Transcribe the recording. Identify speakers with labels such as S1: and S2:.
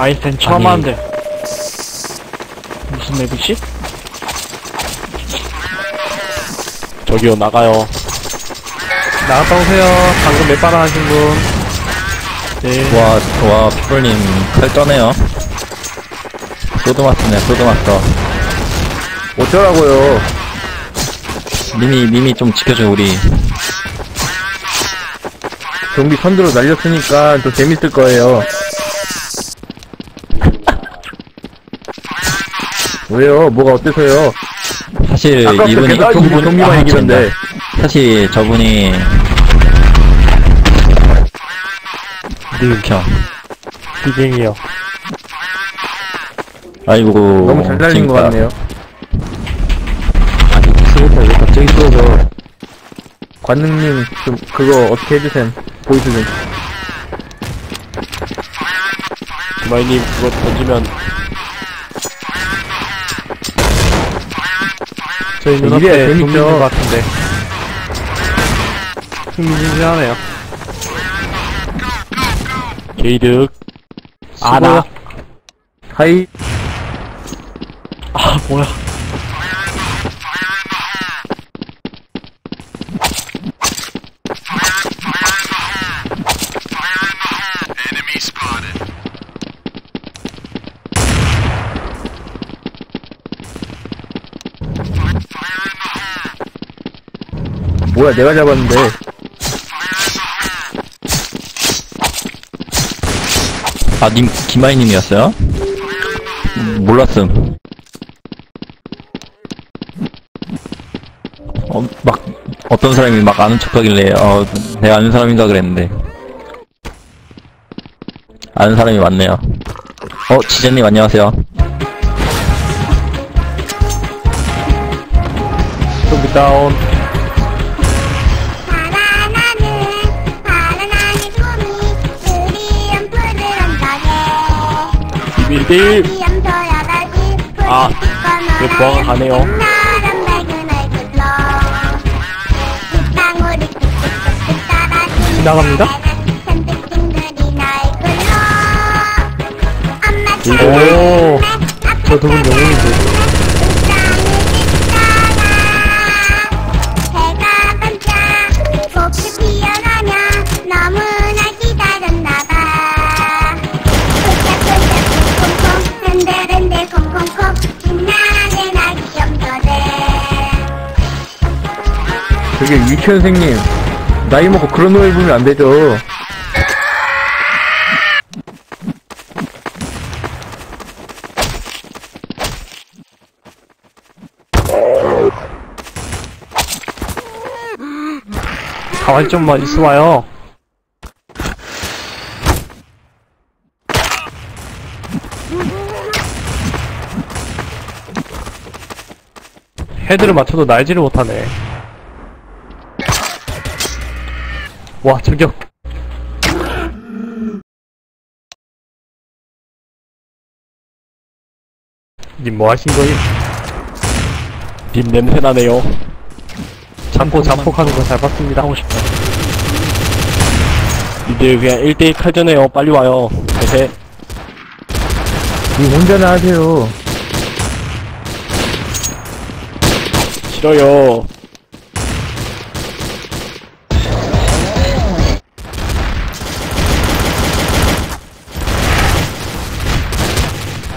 S1: 아인텐 처음
S2: 아니.
S1: 하는데. 무슨 맵이지? 저기요, 나가요. 나갔다 오세요. 방금 맵 빨아 하신 분. 네.
S2: 와, 와, 피플님 칼 떠네요. 소드마스네, 소드마스터.
S3: 어쩌라고요.
S2: 미미, 미미 좀 지켜줘, 우리.
S3: 좀비 선두로 날렸으니까 더 재밌을 거예요. 왜요? 뭐가 어때서요?
S2: 사실,
S3: 아까부터
S2: 이분이,
S3: 계속
S2: 이분-
S3: 좀비만
S2: 아. 진짜. 사실, 저분이, 늙혀.
S1: 비갱이요.
S2: 아이고.
S3: 너무 잘 달린 것. 같네요.
S2: 아니, 스부터 왜 갑자기 쏘져.
S3: 관능님, 좀, 그거 어떻게 해주셈. 보여주셈.
S1: 주마이님, 그거 던지면. 저희
S3: 이래야
S1: 눈앞에
S3: 재밌죠.
S1: 좀비 있는 것 같은데. 흥미진진하네요. 게이득. 아, 나.
S3: 하이,
S1: 아, 뭐야.
S3: 뭐야, 내가 잡았는데.
S2: 아, 님, 김아이님이었어요? 몰랐음. 어, 막, 어떤 사람이 막 아는 척 하길래, 어, 내가 아는 사람인가 그랬는데. 아는 사람이 많네요. 어, 지재님 안녕하세요.
S1: 좀비 다운.
S4: 비염 돌아가지
S1: 아, 왜 부하가 가네요. 지나갑니다. 오, 저두분 영웅인데.
S3: 저기 유치원생님. 나이 먹고 그런 노래 부르면 안 되죠.
S1: 가만히 좀만 있어봐요. 헤드를 맞춰도 날지를 못하네. 와, 저격. 님 뭐 하신 거임? 빔 냄새 나네요. 자포 자폭하는 거 잘 봤습니다. 하고 싶다. 이제 그냥 1대1 칼전해요. 빨리 와요. 대세.
S3: 이 혼자나 하세요.
S1: 싫어요.